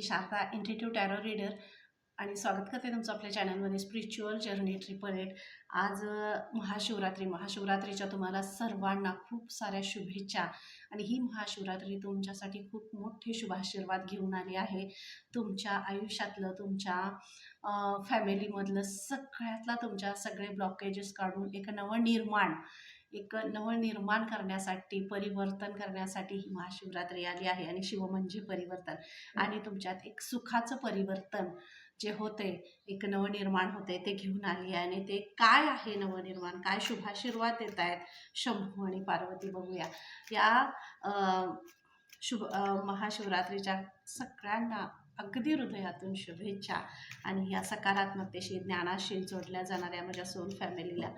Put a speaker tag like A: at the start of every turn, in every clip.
A: मी Sharda institute tarot reader आणि स्वागत करते तुमचं आपल्या चॅनलमध्ये स्पिरिच्युअल जर्नी ट्रिपल एट आज महाशिवरात्री. महाशिवरात्रीच्या तुम्हाला सर्वांना खूप साऱ्या शुभेच्छा आणि ही महाशिवरात्री तुमच्यासाठी खूप मोठे शुभाशीर्वाद घेऊन आली आहे. तुमच्या आयुष्यातलं तुमच्या फॅमिलीमधलं सगळ्यातला तुमच्या सगळे ब्लॉकेजेस काढून एक नवनिर्माण एक नवनिर्माण करण्यासाठी परिवर्तन करण्यासाठी ही महाशिवरात्री आली आहे आणि शिव म्हणजे परिवर्तन. आणि तुमच्यात एक सुखाचं परिवर्तन जे होते एक नवनिर्माण होते ते घेऊन आली आहे. आणि ते काय आहे नवनिर्माण काय शुभाशीर्वाद देत आहेत? शंभू आणि पार्वती बघूया. या शुभ महाशिवरात्रीच्या सगळ्यांना अगदी हृदयातून शुभेच्छा. आणि या सकारात्मकतेशी ज्ञानाशी जोडल्या जाणाऱ्या माझ्या सोल फॅमिलीला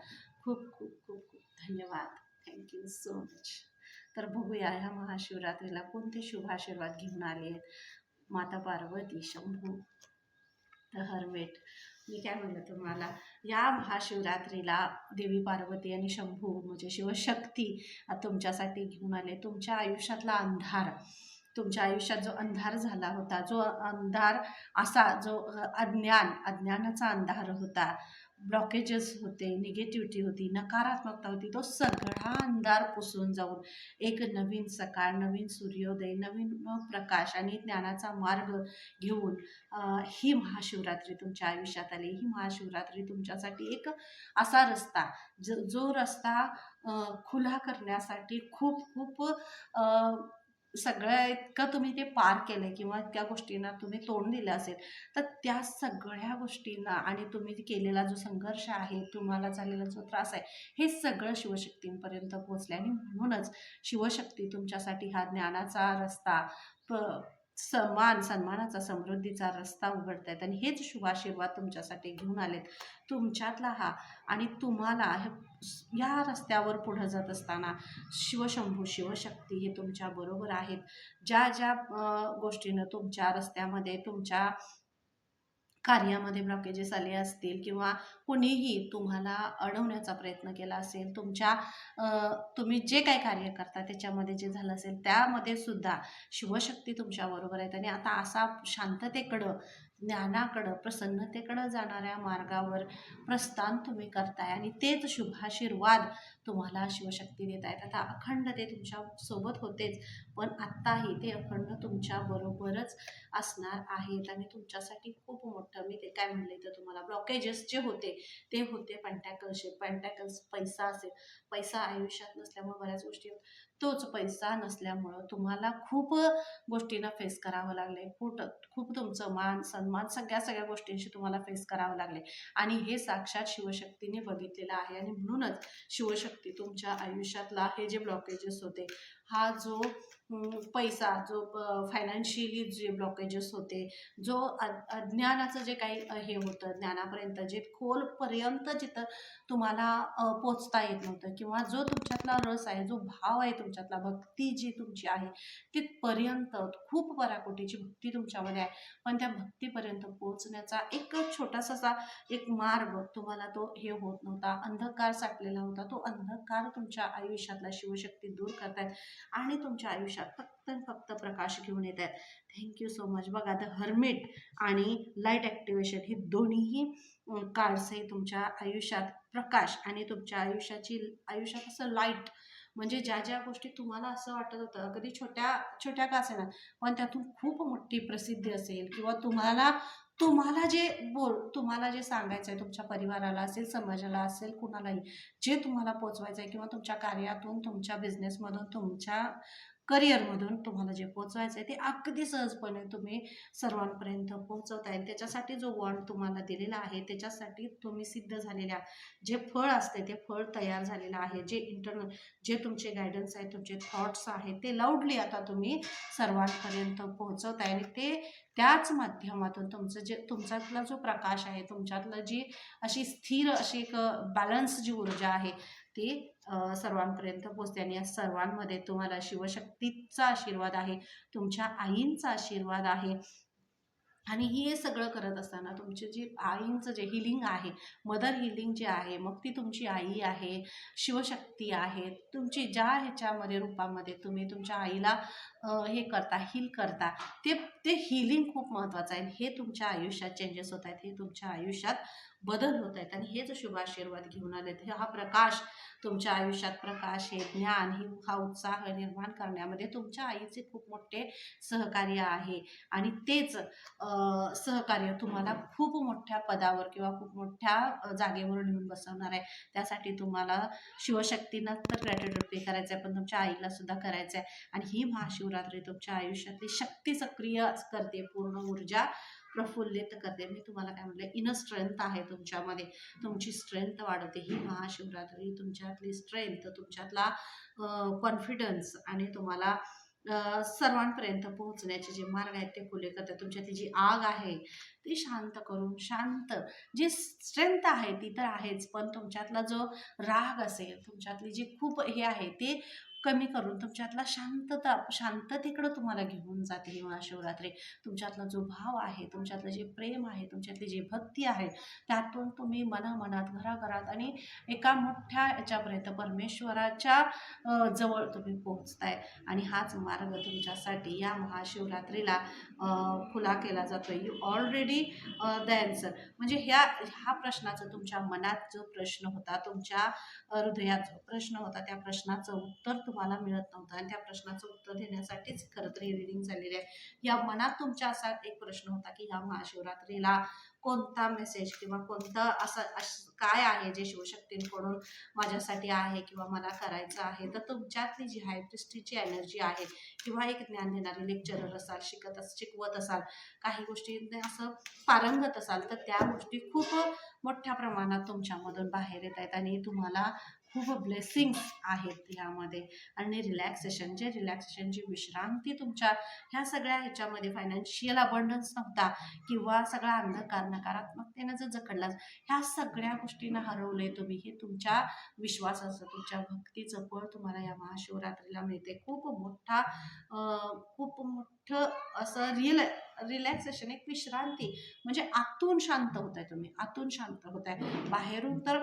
A: खूप खूप खूप धन्यवाद. थँक्यू सो मच तर बघूया ह्या महाशिवरात्रीला कोणते शुभ आशीर्वाद घेऊन आले आहेत? माता पार्वती शंभू द हरमेट मी काय म्हणलं तुम्हाला या महाशिवरात्रीला देवी पार्वती आणि शंभू म्हणजे शिवशक्ती तुमच्यासाठी घेऊन आले. तुमच्या आयुष्यातला अंधार तुमच्या आयुष्यात जो अंधार झाला होता जो अंधार असा जो अज्ञान अज्ञानाचा अंधार होता ब्लॉकेजेस होते निगेटिव्हिटी होती नकारात्मकता होती तो सगळा अंधार पुसून जाऊन एक नवीन सकाळ नवीन सूर्योदय नवीन प्रकाश आणि ज्ञानाचा मार्ग घेऊन ही महाशिवरात्री तुमच्या आयुष्यात आली. ही महाशिवरात्री तुमच्यासाठी एक असा रस्ता जो जो रस्ता खुला करण्यासाठी खूप खूप सगळ्या इतकं तुम्ही ते पार केलं किंवा त्या गोष्टींना तुम्ही तोंड दिलं असेल तर त्या सगळ्या गोष्टींना आणि तुम्ही केलेला जो संघर्ष आहे तुम्हाला झालेला जो त्रास आहे हे सगळं शिवशक्तींपर्यंत पोहोचले आणि म्हणूनच शिवशक्ती तुमच्यासाठी हा ज्ञानाचा रस्ता प सन्मान सन्मानाचा समृद्धीचा रस्ता उघडतायत. आणि हेच शुभाशीर्वाद तुमच्यासाठी घेऊन आलेत. तुमच्यातला हा आणि तुम्हाला हे- या रस्त्यावर पुढं जात असताना शिवशंभू शिवशक्ती हे तुमच्याबरोबर आहेत. ज्या ज्या गोष्टीनं तुमच्या रस्त्यामध्ये तुमच्या कार्यामध्ये ब्लॉकेजेस आले असतील किंवा कुणीही तुम्हाला अडवण्याचा प्रयत्न केला असेल तुमच्या तुम्ही जे काही कार्य करता त्याच्यामध्ये जे झालं असेल त्यामध्ये सुद्धा शिवशक्ती तुमच्याबरोबर आहेत आणि आता असा शांततेकडं ज्ञानाकडं प्रसन्नतेकडं जाणाऱ्या मार्गावर प्रस्थान तुम्ही करताय आणि तेच शुभाशीर्वाद तुम्हाला शिवशक्ती देत आहेत. आता अखंड ते तुमच्यासोबत होतेच पण आत्ताही ते अखंड तुमच्या बरोबरच असणार आहेत आणि तुमच्यासाठी खूप मोठं मी ते काय म्हणले तर तुम्हाला ब्लॉकेजेस जे होते ते होते पेंटॅकल्सचे पेंटॅकल्स पैसा असेल. पैसा आयुष्यात नसल्यामुळे बऱ्याच गोष्टी तोच पैसा नसल्यामुळं तुम्हाला खूप गोष्टींना फेस करावं लागले खूप खूप तुमचं मान सन्मान सगळ्या सगळ्या गोष्टींशी तुम्हाला फेस करावं लागले आणि हे साक्षात शिवशक्तीने बघितलेलं आहे आणि म्हणूनच शिवशक्ती तुमच्या आयुष्यातला हे जे ब्लॉकेजेस होते हा जो पैसा जो फायनान्शियली जे ब्लॉकेजेस होते जो अ- अज्ञानाचं जे काही हे होतं ज्ञानापर्यंत जे खोलपर्यंत जिथं तुम्हाला पोचता येत नव्हतं किंवा जो तुमच्यातला रस आहे जो भाव आहे तुमच्यातला भक्ती जी तुमची आहे तिथपर्यंत खूप पराकोटीची भक्ती तुमच्यामध्ये आहे. पण त्या भक्तीपर्यंत पोचण्याचा एक छोटासा असा एक मार्ग तुम्हाला तो हे होत नव्हता. अंधकार साठलेला होता. तो अंधकार तुमच्या आयुष्यातला शिवशक्ती दूर करतायत आणि तुमच्या आयुष्यात फक्त फक्त प्रकाश घेऊन येत आहेत. थँक्यू सो मच बघा द हर्मिट आणि लाइट ॲक्टिवेशन हे दोन्हीही कार्ड्स हे तुमच्या आयुष्यात प्रकाश आणि तुमच्या आयुष्याची आयुष्यात असं लाइट म्हणजे ज्या ज्या गोष्टी तुम्हाला असं वाटत होतं अगदी छोट्या छोट्या का असेल पण त्यातून खूप मोठी प्रसिद्धी असेल किंवा तुम्हाला तुम्हाला जे बोल तुम्हाला जे सांगायचं आहे तुमच्या परिवाराला असेल समाजाला असेल कुणालाही जे तुम्हाला पोचवायचं आहे किंवा तुमच्या कार्यातून तुमच्या बिझनेसमधून तुमच्या करिअरमधून तुम्हाला जे पोचवायचं आहे ते अगदी सहजपणे तुम्ही सर्वांपर्यंत पोहोचवता आहे त्याच्यासाठी जो वॉन्ड तुम्हाला दिलेला आहे त्याच्यासाठी तुम्ही सिद्ध झालेल्या जे फळ असते ते फळ तयार झालेलं आहे. जे इंटरनल जे तुमचे गायडन्स आहेत तुमचे थॉट्स आहेत ते लाऊडली आता तुम्ही सर्वांपर्यंत पोहोचवताय आणि ते त्याच माध्यमातून तुमचं जे तुमच्यातला जो प्रकाश आहे तुमच्यातलं जी अशी स्थिर अशी एक बॅलन्स जी ऊर्जा आहे ती सर्वांपर्यंत पोचते आणि या सर्वांमध्ये तुम्हाला शिवशक्तीचा आशीर्वाद आहे तुमच्या आईंचा आशीर्वाद आहे. आणि हे सगळं करत असताना तुमचे जे आईंचं जे हिलिंग आहे मदर हिलिंग जे आहे मग ती तुमची आई आहे शिवशक्ती आहे तुमची ज्या ह्याच्यामध्ये रूपामध्ये तुम्ही तुमच्या आईला हे करता हील करता ते ते हिलिंग खूप महत्त्वाचं आहे. हे तुमच्या आयुष्यात चेंजेस होत आहेत. हे तुमच्या आयुष्यात बदल होत आहेत. आणि हेच शुभ आशीर्वाद घेऊन आलेत. हे हा प्रकाश तुमच्या आयुष्यात प्रकाश हे ज्ञान ही हा उत्साह निर्माण करण्यामध्ये तुमच्या आईचे खूप मोठे सहकार्य आहे. आणि तेच सहकार्य तुम्हाला खूप मोठ्या पदावर किंवा खूप मोठ्या जागेवर नेऊन बसवणार आहे. त्यासाठी तुम्हाला शिवशक्तीनं तर ग्रॅटिट्यूड पे करायचं आहे पण तुमच्या आईला सुद्धा करायचं आहे आणि ही महाशिवरात्री तुमच्या आयुष्यातली शक्ती सक्रिय करते. पूर्ण ऊर्जा प्रफुल्लित करते. मी तुम्हाला काय म्हटलं इनर स्ट्रेंथ आहे तुमच्यामध्ये. तुमची स्ट्रेंथ वाढवते. ही महाशिवरात्री तुमच्यातली स्ट्रेंथ तुमच्यातला कॉन्फिडन्स आणि तुम्हाला सर्वांपर्यंत पोहोचण्याचे जे मार्ग आहेत ते खुले करते तुमच्यातली जी आग आहे ती शांत करून शांत. जी स्ट्रेंथ आहे ती तर आहेच पण तुमच्यातला जो राग असेल तुमच्यातली जी खूप हे आहे ते कमी करून तुमच्यातला शांतता शांततेकडं तुम्हाला घेऊन जाते ही महाशिवरात्री तुमच्यातला जो भाव आहे तुमच्यातलं जे प्रेम आहे तुमच्यातली जी भक्ती आहे त्यातून तुम्ही मनामनात घराघरात आणि एका मोठ्या याच्यापर्यंत परमेश्वराच्या जवळ तुम्ही पोहोचताय. आणि हाच मार्ग तुमच्यासाठी या महाशिवरात्रीला खुला केला जातो यू ऑलरेडी द म्हणजे ह्या ह्या प्रश्नाचा तुमच्या मनात जो प्रश्न होता तुमच्या हृदयात जो प्रश्न होता त्या प्रश्नाचं उत्तर तुम्हाला मिळत नव्हतं आणि त्या प्रश्नाचं उत्तर देण्यासाठीच खरं तर ही रिडिंग झालेली आहे. या मनात तुमच्या असा एक प्रश्न होता की ह्या महाशिवरात्रीला कोणता मेसेज किंवा कोणता असा काय आहे जे शिवशक्तींकडून माझ्यासाठी आहे किंवा मला करायचं आहे? तर तुमच्यातली जी हाय एनर्जी आहे किंवा एक ज्ञान देणारे लेक्चरर असाल शिकत अस शिकवत असाल काही गोष्टी असं पारंगत असाल तर त्या गोष्टी खूप मोठ्या प्रमाणात तुमच्यामधून बाहेर येत आहेत आणि तुम्हाला खूप ब्लेसिंग्स आहेत यामध्ये आणि रिलॅक्सेशन जे रिलॅक्सेशनची विश्रांती तुमच्या ह्या सगळ्या ह्याच्यामध्ये फायनान्शियल अबंडन्स नव्हता किंवा सगळा अंधकार नकारात्मकतेनं जर जकडला ह्या सगळ्या गोष्टींना हरवले तुम्ही. हे तुमच्या विश्वासाचं तुमच्या भक्तीचं फळ तुम्हाला या महाशिवरात्रीला मिळते खूप मोठा खूप मोठं असं रिल रिलॅक्सेशन एक विश्रांती. म्हणजे आतून शांत होत आहे तुम्ही. आतून शांत होत आहे बाहेरून तर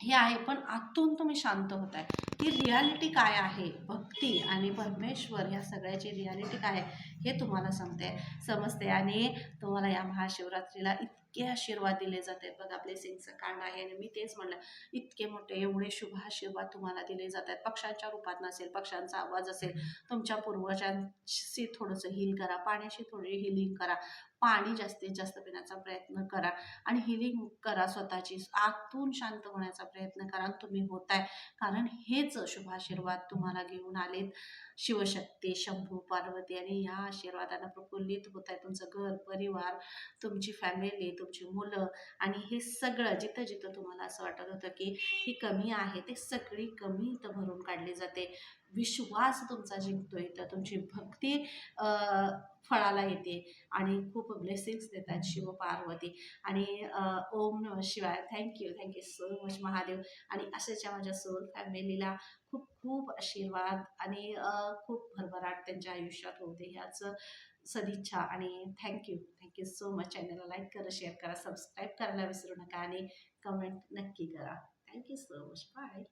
A: हे आहे पण आतून तुम्ही शांत होत आहे ती रियालिटी काय आहे? भक्ती आणि परमेश्वर या सगळ्याची रियालिटी काय आहे हे तुम्हाला समजते समजते? आणि तुम्हाला या महाशिवरात्रीला इतके आशीर्वाद दिले जाते. बघा ब्लेसिंगचं कांड आहे आणि मी तेच म्हणलं इतके मोठे एवढे शुभ आशीर्वाद तुम्हाला दिले जात आहेत पक्ष्यांच्या रूपात नसेल पक्ष्यांचा आवाज असेल तुमच्या पूर्वजांशी थोडंसं हिल करा. पाण्याशी थोडी हिलिंग करा. पाणी जास्तीत जास्त पिण्याचा प्रयत्न करा आणि हिलिंग करा स्वतःची. आतून शांत होण्याचा प्रयत्न करा तुम्ही तुम्ही होताय. कारण हेच शुभ आशीर्वाद तुम्हाला घेऊन आलेत. शिवशक्ती शंभू पार्वती आणि या आशीर्वादानं प्रफुल्लित होत आहे तुमचं घर परिवार तुमची फॅमिली तुमची मुलं आणि हे सगळं जिथं जिथं तुम्हाला असं वाटत होतं की ही कमी आहे ते सगळी कमी इथं भरून काढली जाते. विश्वास तुमचा जिंकतो तर तुमची भक्ती फळाला येते आणि खूप ब्लेसिंग्स देतात शिव पार्वती आणि ओम नम शिवाय. Thank you thank you so much Mahadev. आणि अशाच्या माझ्या सोल फॅमिलीला खूप खूप आशीर्वाद आणि खूप भरभराट त्यांच्या आयुष्यात होते ह्याच सदिच्छा. आणि thank you thank you so much चॅनलला लाईक करा शेअर करा सबस्क्राईब करायला विसरू नका आणि कमेंट नक्की करा. Thank you so much bye